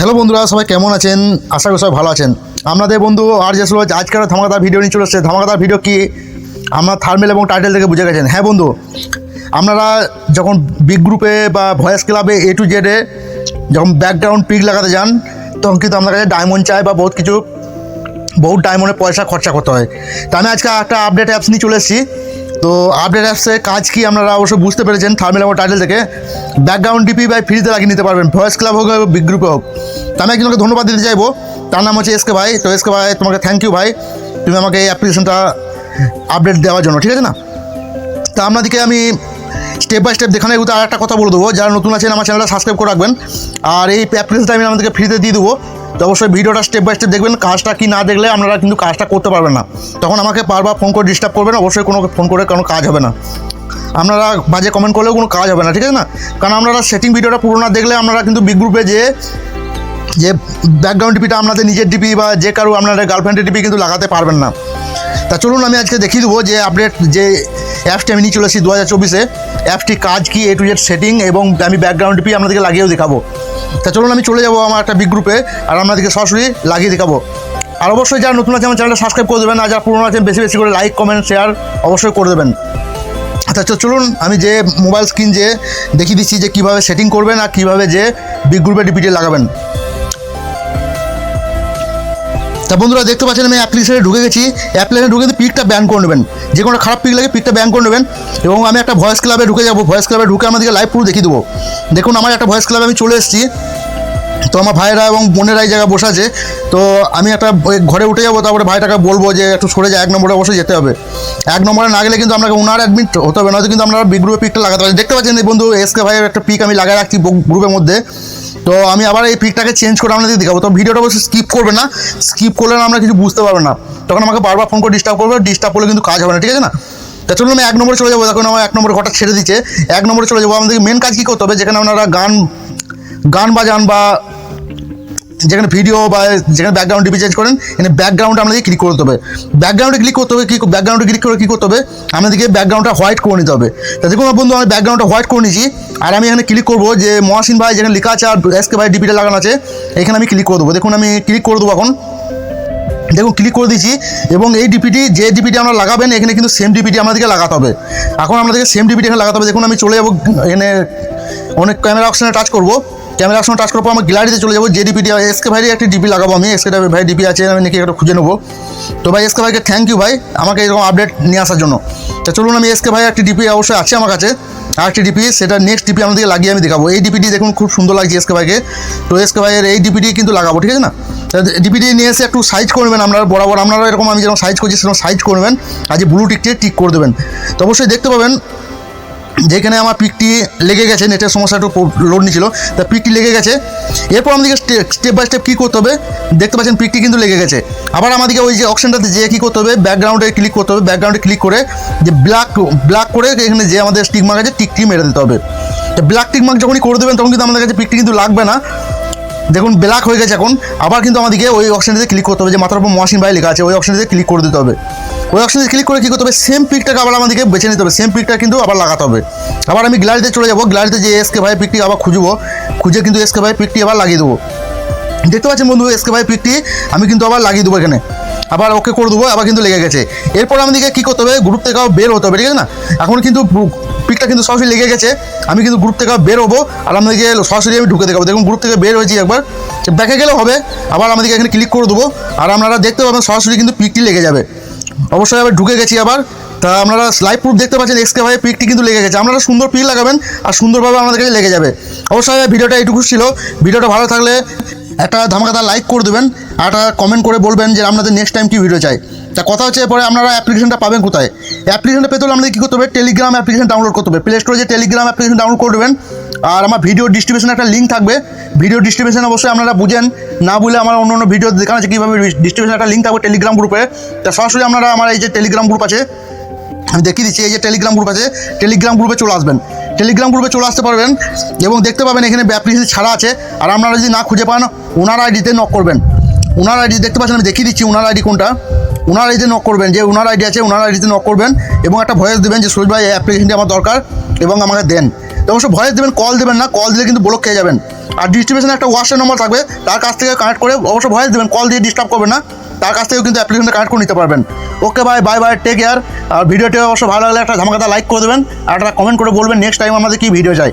Hello বন্ধুরা, সবাই কেমন আছেন? আশা করি সবাই ভালো আছেন। আপনাদের বন্ধু আর যে সুরজ আজকের ধামাকাদার ভিডিও নিয়ে চলে এসেছে। ধামাকাদার ভিডিও কি? আপনার থার্মেল এবং টাইটেল থেকে বুঝে গেছেন। হ্যাঁ বন্ধু, আপনারা যখন বিগ গ্রুপে বা ভয়েস ক্লাবে এ টু জেডে যখন ব্যাকগ্রাউন্ড পিক লাগাতে যান, তখন কিন্তু আপনার কাছে ডায়মন্ড চায় বা বহুত কিছু, বহুত ডায়মন্ডে পয়সা খরচা করতে হয়। তা আমি আজকে একটা আপডেট অ্যাপস নিয়ে চলে এসেছি। তো আপডেট অ্যাপসের কাজ কি আপনারা অবশ্যই বুঝতে পেরেছেন থার্মেল এবং টাইটেল থেকে। ব্যাকগ্রাউন্ড ডিপি বা ফ্রিতে লাগিয়ে নিতে পারবেন। ভয়েস ক্লাব হোক বিগ গ্রুপে হোক। তা আমি একজনকে ধন্যবাদ দিতে চাইব। তার নাম হচ্ছে এসকে ভাই। তো এসকে ভাই, তোমাকে থ্যাংক ইউ ভাই। তুমি আমাকে এই অ্যাপ্লিকেশনটা আপডেট দেওয়ার জন্য, ঠিক আছে না? তা আপনাদেরকে আমি স্টেপ বাই স্টেপ দেখানো দেখানোর আর একটা কথা বলে দেবো। যারা নতুন আছেন, আমার চ্যানেলটা সাবস্ক্রাইব করে রাখবেন। আর এই অ্যাপ্লিকেশনটা আমি আপনাদেরকে ফ্রিতে দিয়ে দেবো। তো অবশ্যই ভিডিওটা স্টেপ বাই স্টেপ দেখবেন, কাজটা কি না দেখলে আপনারা কিন্তু কাজটা করতে পারবেন না। তখন আমাকে বারবার ফোন করে ডিস্টার্ব করবেন, অবশ্যই কোনো ফোন করে কোনো কাজ হবে না। আপনারা বাজে কমেন্ট করলেও কোনো কাজ হবে না, ঠিক আছে না? কারণ আপনারা সেটিং ভিডিওটা পুরো না দেখলে আপনারা কিন্তু বিগ গ্রুপে যে যে ব্যাকগ্রাউন্ড ডিপিটা আপনাদের নিজের ডিপি বা যে কারও আপনাদের গার্লফ্রেন্ডের ডিপি কিন্তু লাগাতে পারবেন না। তা চলুন, আমি আজকে দেখিয়ে দেবো যে আপডেট যে অ্যাপসটি আমি নিয়ে চলে এসেছি দু হাজার চব্বিশে অ্যাপটি কাজ কি এ টু জেড সেটিং এবং আমি ব্যাকগ্রাউন্ড ডিপি আপনাদেরকে লাগিয়েও দেখাবো। তা চলুন আমি চলে যাব আমার একটা বিগ গ্রুপে আর আপনাদেরকে সরাসরি লাগিয়ে দেখাবো। আর অবশ্যই যারা নতুন আছে আমার চ্যানেলটা সাবস্ক্রাইব করে দেবেন, আর যারা পুরোনো আছেন, বেশি বেশি করে লাইক কমেন্ট শেয়ার অবশ্যই করে দেবেন। আচ্ছা চলুন আমি যে মোবাইল স্ক্রিন যে দেখিয়ে দিচ্ছি যে কীভাবে সেটিং করবেন আর কীভাবে যে বিগ গ্রুপে ডিপিটি লাগাবেন। তা বন্ধুরা দেখতে পাচ্ছেন আমি অ্যাপ্লিকেশনে ঢুকে গেছি। অ্যাপ্লিকেশনে ঢুকে পিকটা ব্যান করে নেবেন। যে কোনো খারাপ পিক লাগে পিকটা ব্যান করে নেবেন। এবং আমি একটা ভয়েস ক্লাবে ঢুকে যাব। ভয়েস ক্লাবে ঢুকে আমাদেরকে লাইভ পুরো দেখিয়ে দেবো। দেখুন, আমার একটা ভয়েস ক্লাবে আমি চলে এসেছি। তো আমার ভাইরা এবং বোনেরা এই জায়গায় বসে আছে। তো আমি একটা ঘরে উঠে যাব, তারপরে ভাইটাকে বলব যে একটু সরে যায় এক নম্বরে অবশ্যই যেতে হবে। এক নম্বরে না গেলে কিন্তু আপনাকে ওনার অ্যাডমিট হতে হবে, নয়তো কিন্তু আপনারা বিগ গ্রুপে পিকটা লাগাতে পারেন দেখতে পাচ্ছেন এই বন্ধু এসকে ভাইয়ের একটা পিক আমি লাগাই রাখছি গ্রুপের মধ্যে। তো আমি আবার এই পিকটাকে চেঞ্জ করে আপনাদের দেখাবো। তো ভিডিওটা অবশ্যই স্কিপ করবে না। স্কিপ করলে আমরা কিছু বুঝতে পারব না। তখন আমাকে বারবার ফোন করে ডিস্টার্ব করবে ডিস্টার্ব করলে কিন্তু কাজ হবে না, ঠিক আছে না? তা চলুন আমি এক নম্বরে চলে যাব, দেখুন আমার এক নম্বরে ঘরটা ছেড়ে দিচ্ছে। এক নম্বরে চলে যাব আমাদের মেন কাজ কী করতে হবে? যেখানে আপনারা গান গান বাজান বা যেখানে ভিডিও বা যেখানে ব্যাকগ্রাউন্ড ডিপি চেঞ্জ করেন, এখানে ব্যাকগ্রাউন্ডে আপনাদেরকে ক্লিক করতে হবে। ব্যাকগ্রাউন্ডে ক্লিক করতে হবে কি ব্যাকগ্রাউন্ডে ক্লিক করে কী করতে হবে? আমাদেরকে ব্যাকগ্রাউন্ডটা হোয়াইট করে নিতে হবে। তা দেখুন বন্ধু, আমি ব্যাকগ্রাউন্ডটা হোয়াইট করে নিয়েছি, আর আমি এখানে ক্লিক করব যে মহাসিন ভাই যেখানে লেখা আছে আর এসকে ভাই ডিপিটা লাগানো আছে, এখানে আমি ক্লিক করে দেবো। দেখুন আমি ক্লিক করে দেবো এখন। দেখুন ক্লিক করে দিয়েছি, এবং এই ডিপিটি যে ডিপিটি আমরা লাগাবেন, এখানে কিন্তু সেম ডিপিটি আমাদেরকে লাগাতে হবে। এখন আমাদেরকে সেম ডিপিটি এখানে লাগাতে হবে। দেখুন আমি চলে যাব, এখানে অনেক ক্যামেরা অপশানে টাচ করব। ক্যামেরা অপশন টাচ করার পর আমার গ্যালারিতে চলে যাব। যে ডিপিটি এসকে ভাইয়ের একটি ডিপি লাগাবো আমি। এসকে ভাই ডিপি আছে, আমি নাকি একটা খুঁজে নেব। তো ভাই এসকে ভাইকে থ্যাংক ইউ ভাই, আমাকে এরকম আপডেট নিয়ে আসার জন্য। তো চলুন আমি এসকে ভাই একটি ডিপি অবশ্যই আছে আমার কাছে। আর একটি ডিপি সেটা নেক্সট ডিপি আমাদেরকে লাগিয়ে আমি দেখাবো। এই ডিপিটি দেখুন, খুব সুন্দর লাগছে এসকে ভাইকে। তো এসকে ভাইয়ের এই ডিপিটি কিন্তু লাগাবো, ঠিক আছে না? ডিপিটি নিয়ে এসে একটু সাইজ করবেন আপনারা, বরাবর আপনারা এরকম আমি যেরকম সাইজ করছি, সেরকম সাইজ করবেন। যে ব্লু টিকটি টিক করে দেবেন। তো অবশ্যই দেখতে পাবেন যেখানে আমার পিকটি লেগে গেছে, নেটের সমস্যা একটু লোড নিয়েছিল। তা পিকটি লেগে গেছে। এরপর আমাদেরকে স্টেপ বাই স্টেপ কী করতে হবে? দেখতে পাচ্ছেন পিকটি কিন্তু লেগে গেছে। আবার আমাদেরকে ওই যে অপশানটাতে যে কী করতে হবে? ব্যাকগ্রাউন্ডে ক্লিক করতে হবে। ব্যাকগ্রাউন্ডে ক্লিক করে যে ব্ল্যাক ব্ল্যাক করে এখানে যে আমাদের স্টিক মার্ক আছে টিকটি মেরে দিতে হবে। তো ব্ল্যাক টিক মার্ক যখনই করে দেবেন, তখন কিন্তু আমাদের কাছে পিকটি কিন্তু লাগবে না। দেখুন ব্ল্যাক হয়ে গেছে এখন। আবার কিন্তু আমাদেরকে ওই অপশানটিতে ক্লিক করতে হবে যে মাথার উপর মহাসিন ভাই লেখা আছে, ওই অপশানটিতে ক্লিক করে দিতে হবে। ওই অপশানে ক্লিক করে কী করতে হবে? সেম পিকটাকে আবার আমাদেরকে বেছে নিতে হবে। সেম পিকটা কিন্তু আবার লাগাতে হবে। আবার আমি গ্যালারিতে চলে যাব। গ্যালারিতে যে এসকে ভাই পিকটি আবার খুঁজবো, খুঁজে কিন্তু এসকে ভাই পিকটি আবার লাগিয়ে দেবো। দেখতে পাচ্ছেন বন্ধু এসকে ভাই পিকটি আমি কিন্তু আবার লাগিয়ে দেবো এখানে। আবার ওকে করে দেবো, আবার কিন্তু লেগে গেছে। এরপর আমাদেরকে কী করতে হবে? গ্রুপ থেকে আবার বের হতে হবে, ঠিক আছে না? এখন কিন্তু পিকটা কিন্তু সরাসরি লেগে গেছে। আমি কিন্তু গ্রুপ থেকে বের হব আর আমাদেরকে সরাসরি আমি ঢুকে দেখাবো। দেখুন গ্রুপ থেকে বের হয়েছি একবার। ব্যাকে গেলেও হবে। আবার আমাদেরকে এখানে ক্লিক করে দেবো। আর আপনারা দেখতে পাবেন সরাসরি কিন্তু পিকটি লেগে যাবে। অবশ্যই আবার ঢুকে গেছি আবার। তা আপনারা লাইভ প্রুফ দেখতে পাচ্ছেন এক্সকে ভাই পিকটি কিন্তু লেগে গেছে। আপনারা সুন্দর পিক লাগাবেন আর সুন্দরভাবে আমাদের কাছে লেগে যাবে। অবশ্যই ভিডিওটা এইটুকু ছিল। ভিডিওটা ভালো থাকলে একটা ধামাকাদার লাইক করে দেবেন আর একটা কমেন্ট করে বলবেন যে আপনাদের নেক্সট টাইম কী ভিডিও চাই। তা কথা হচ্ছে পরে আপনারা অ্যাপ্লিকেশনটা পাবেন কোথায়? অ্যাপ্লিকেশনটা পেতে হলে আমাদের কী করতে হবে? টেলিগ্রাম অ্যাপ্লিকেশন ডাউনলোড করতে হবে। প্লে স্টোরে যে টেলিগ্রাম অ্যাপ্লিকেশন ডাউনলোড করে দেবেন আর আমার ভিডিও ডিস্ট্রিবিউশন একটা লিঙ্ক থাকবে। ভিডিও ডিস্ট্রিবিউশন অবশ্যই আপনারা বুঝেন। না বলে আমার অন্য অন্য ভিডিও দেখানো আছে কীভাবে ডিস্ট্রিবিউশন একটা লিঙ্ক থাকবে টেলিগ্রাম গ্রুপে তা সরাসরি আপনারা আমার এই যে টেলিগ্রাম গ্রুপ আছে, আমি দেখিয়ে দিচ্ছি, এই যে টেলিগ্রাম গ্রুপ আছে টেলিগ্রাম গ্রুপে চলে আসবেন। টেলিগ্রাম গ্রুপে চলে আসতে পারবেন এবং দেখতে পাবেন এখানে অ্যাপ্লিকেশন ছাড়া আছে। আর আপনারা যদি না খুঁজে পান, ওনার আইডিতে নক করবেন। ওনার আইডি দেখতে পাচ্ছেন, আমি দেখিয়ে দিচ্ছি ওনার আইডি কোনটা। ওনার আইডিতে নক করবেন, যে ওনার আইডি আছে, ওনার আইডিতে নক করবেন এবং একটা ভয়েস দেবেন যে, সুরজ ভাই অ্যাপ্লিকেশনটি আমার দরকার এবং আমাকে দেন। অবশ্য ভয়েস দেবেন কল দেবেন না কল দিলে কিন্তু ব্লক খেয়ে যাবেন। আর ডিস্ট্রিবিউশনে একটা হোয়াটসঅ্যাপ নম্বর থাকবে, তার কাছ থেকে কানেক্ট করে অবশ্য ভয়েস দেবেন কল দিয়ে ডিস্টার্ব করবেন না, তার কাছ থেকেও কিন্তু অ্যাপ্লিকেশনটা কানেক্ট করে নিতে পারবেন। Okay bye bye bye take care আর ভিডিওটি অবশ্য ভালো লাগলে একটা ধামাকাটা লাইক করে দেবেন, আর একটা কমেন্ট করে বলবেন নেক্সট টাইম আমাদের কী ভিডিও চাই